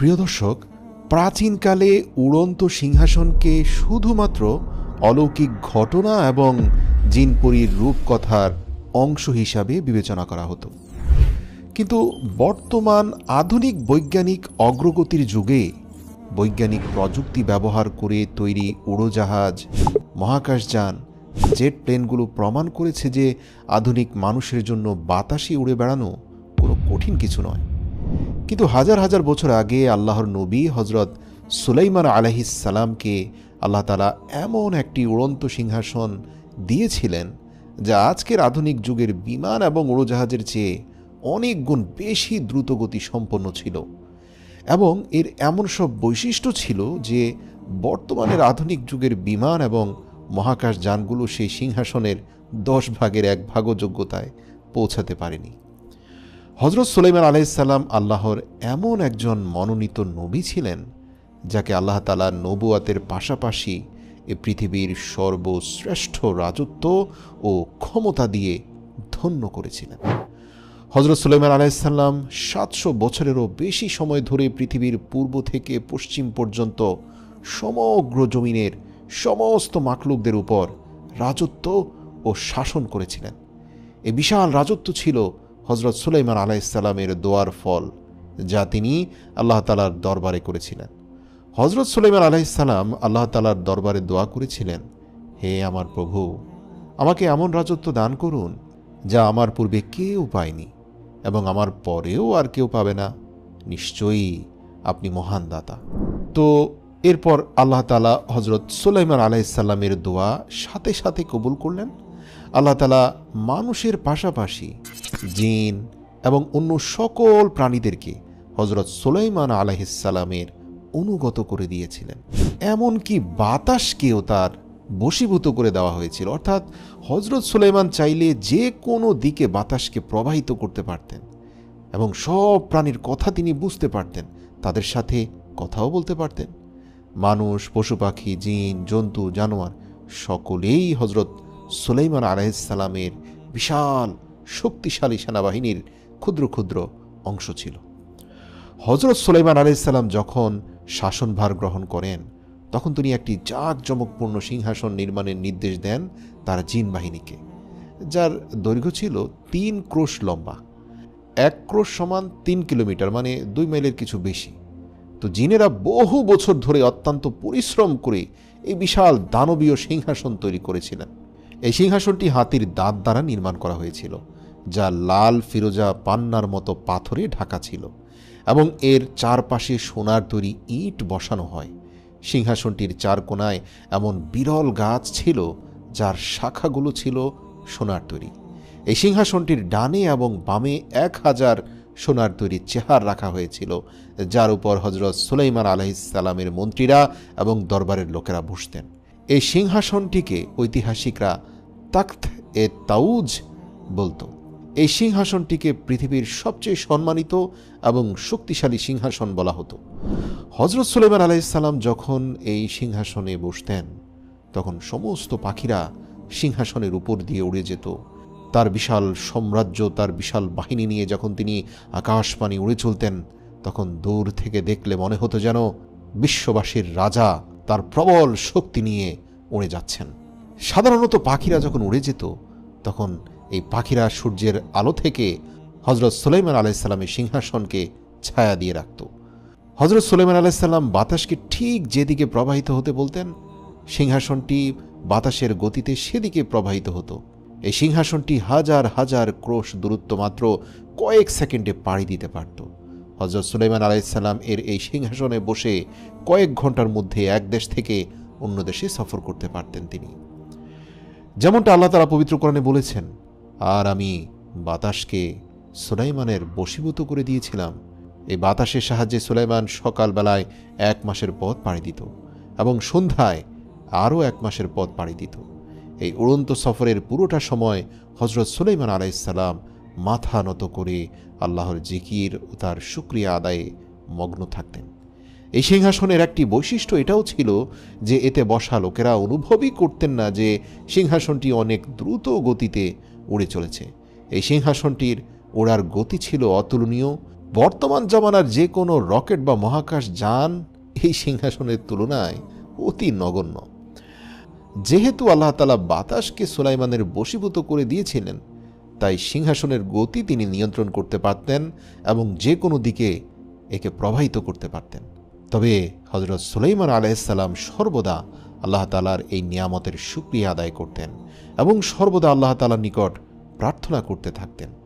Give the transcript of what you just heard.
প্রিয় দর্শক, প্রাচীনকালে উড়ন্ত সিংহাসনকে শুধুমাত্র অলৌকিক ঘটনা এবং জিনপুরীর রূপকথার অংশ হিসাবে বিবেচনা করা হতো। কিন্তু বর্তমান আধুনিক বৈজ্ঞানিক অগ্রগতির যুগে বৈজ্ঞানিক প্রযুক্তি ব্যবহার করে তৈরি উড়োজাহাজ, মহাকাশযান, জেট প্লেনগুলো প্রমাণ করেছে যে আধুনিক মানুষের জন্য বাতাসে উড়ে বেড়ানো কোনো কঠিন কিছু নয়। কিন্তু হাজার হাজার বছর আগে আল্লাহর নবী হজরত সুলাইমান আলহিসাল্লামকে আল্লাহ তালা এমন একটি উড়ন্ত সিংহাসন দিয়েছিলেন, যা আজকের আধুনিক যুগের বিমান এবং উড়োজাহাজের চেয়ে অনেক গুণ বেশি দ্রুতগতি সম্পন্ন ছিল। এবং এর এমন সব বৈশিষ্ট্য ছিল যে বর্তমানের আধুনিক যুগের বিমান এবং মহাকাশ যানগুলো সেই সিংহাসনের দশ ভাগের এক ভাগযোগ্যতায় পৌঁছাতে পারেনি। হজরত সুলাইমান আলাইসাল্লাম আল্লাহর এমন একজন মনোনীত নবী ছিলেন, যাকে আল্লাহ তালা নবুয়াতের পাশাপাশি এ পৃথিবীর সর্বশ্রেষ্ঠ রাজত্ব ও ক্ষমতা দিয়ে ধন্য করেছিলেন। হজরত সুলাইমান আলাইসাল্লাম সাতশো বছরেরও বেশি সময় ধরে পৃথিবীর পূর্ব থেকে পশ্চিম পর্যন্ত সমগ্র জমিনের সমস্ত মাকলুকদের উপর রাজত্ব ও শাসন করেছিলেন। এ বিশাল রাজত্ব ছিল হজরত সুলাইমান আলাইসাল্লামের দোয়ার ফল যা তিনি আল্লাহ তালার দরবারে করেছিলেন। হজরত সুলাইমান আলাইসাল্লাম আল্লাহ তালার দরবারে দোয়া করেছিলেন, হে আমার প্রভু, আমাকে এমন রাজত্ব দান করুন যা আমার পূর্বে কেউ পায়নি এবং আমার পরেও আর কেউ পাবে না। নিশ্চয়ই আপনি মহান দাতা। তো এরপর আল্লাহ তালা হজরত সুলাইমান আলাইসাল্লামের দোয়া সাথে সাথে কবুল করলেন। আল্লাহ তালা মানুষের পাশাপাশি জিন এবং অন্য সকল প্রাণীদেরকে হজরত সুলাইমান আলাইসাল্লামের অনুগত করে দিয়েছিলেন। এমনকি বাতাসকেও তার বশীভূত করে দেওয়া হয়েছিল। অর্থাৎ হজরত সুলাইমান চাইলে যে কোনো দিকে বাতাসকে প্রবাহিত করতে পারতেন এবং সব প্রাণীর কথা তিনি বুঝতে পারতেন, তাদের সাথে কথাও বলতে পারতেন। মানুষ, পশু পাখি, জিন, জন্তু, জানোয়ার সকলেই হজরত সুলাইমান আলাইসালামের বিশাল শক্তিশালী সেনাবাহিনীর ক্ষুদ্র ক্ষুদ্র অংশ ছিল। হজরত সুলাইমান আলাইসাল্লাম যখন শাসনভার গ্রহণ করেন, তখন তিনি একটি জাঁকজমকপূর্ণ সিংহাসন নির্মাণের নির্দেশ দেন তার জিন বাহিনীকে, যার দৈর্ঘ্য ছিল তিন ক্রোশ লম্বা। এক ক্রোশ সমান তিন কিলোমিটার মানে দুই মাইলের কিছু বেশি। তো জিনেরা বহু বছর ধরে অত্যন্ত পরিশ্রম করে এই বিশাল দানবীয় সিংহাসন তৈরি করেছিলেন। এই সিংহাসনটি হাতির দাঁত দ্বারা নির্মাণ করা হয়েছিল। যা লাল ফিরোজা পান্নার মতো পাথরে ঢাকা ছিল এবং এর চারপাশে সোনার তৈরি ইট বসানো হয়। সিংহাসনটির চার কোনায় এমন বিরল গাছ ছিল যার শাখাগুলো ছিল সোনার তৈরি। এই সিংহাসনটির ডানে এবং বামে এক হাজার সোনার তৈরি চেহার রাখা হয়েছিল, যার উপর হজরত সুলাইমান আলহিসাল্লামের মন্ত্রীরা এবং দরবারের লোকেরা বসতেন। এই সিংহাসনটিকে ঐতিহাসিকরা তাখ্ত এ তাউজ বলতো। এই সিংহাসনটিকে পৃথিবীর সবচেয়ে সম্মানিত এবং শক্তিশালী সিংহাসন বলা হতো। হজরত সুলেমান আলাইসাল্লাম যখন এই সিংহাসনে বসতেন, তখন সমস্ত পাখিরা সিংহাসনের উপর দিয়ে উড়ে যেত। তার বিশাল সাম্রাজ্য, তার বিশাল বাহিনী নিয়ে যখন তিনি আকাশপানি উড়ে চলতেন, তখন দূর থেকে দেখলে মনে হতো যেন বিশ্ববাসীর রাজা তার প্রবল শক্তি নিয়ে উড়ে যাচ্ছেন। সাধারণত পাখিরা যখন উড়ে যেত, তখন এই পাখিরা সূর্যের আলো থেকে হজরত সুলাইমান আলাইসাল্লামের সিংহাসনকে ছায়া দিয়ে রাখত। হজরত সুলাইমান আলাইসাল্লাম বাতাসকে ঠিক যেদিকে প্রবাহিত হতে বলতেন, সিংহাসনটি বাতাসের গতিতে সেদিকে প্রবাহিত হতো। এই সিংহাসনটি হাজার হাজার ক্রোশ দূরত্ব মাত্র কয়েক সেকেন্ডে পাড়ি দিতে পারত। হজরত সুলাইমান আলাইসাল্লাম এর এই সিংহাসনে বসে কয়েক ঘণ্টার মধ্যে এক দেশ থেকে অন্য দেশে সফর করতে পারতেন তিনি। যেমনটা আল্লাহ তালা পবিত্র বলেছেন আর আমি বাতাসকে সুলাইমানের বশীভূত করে দিয়েছিলাম। এই বাতাসের সাহায্যে সুলাইমান সকালবেলায় এক মাসের পথ পাড়ি দিত এবং সন্ধ্যায় আরও এক মাসের পথ পাড়ি দিত। এই উড়ন্ত সফরের পুরোটা সময় হজরত সুলাইমান আলাইসাল্লাম মাথা নত করে আল্লাহর জিকির ও তার সুক্রিয়া আদায়ে মগ্ন থাকতেন। এই সিংহাসনের একটি বৈশিষ্ট্য এটাও ছিল যে এতে বসা লোকেরা অনুভবই করতেন না যে সিংহাসনটি অনেক দ্রুত গতিতে উড়ে চলেছে। এই সিংহাসনটির ওড়ার গতি ছিল অতুলনীয়। বর্তমান জমানার যে কোনো রকেট বা মহাকাশ যান এই সিংহাসনের তুলনায় অতি নগণ্য। যেহেতু আল্লাহ তালা বাতাসকে সুলাইমানের বশীভূত করে দিয়েছিলেন, তাই সিংহাসনের গতি তিনি নিয়ন্ত্রণ করতে পারতেন এবং যে কোনো দিকে একে প্রবাহিত করতে পারতেন। তবে হজরত সুলাইমান আলাইসাল্লাম সর্বদা আল্লাহ তালার এই নিয়ামতের সুক্রিয়া আদায় করতেন এবং সর্বদা আল্লাহ তালার নিকট প্রার্থনা করতে থাকতেন।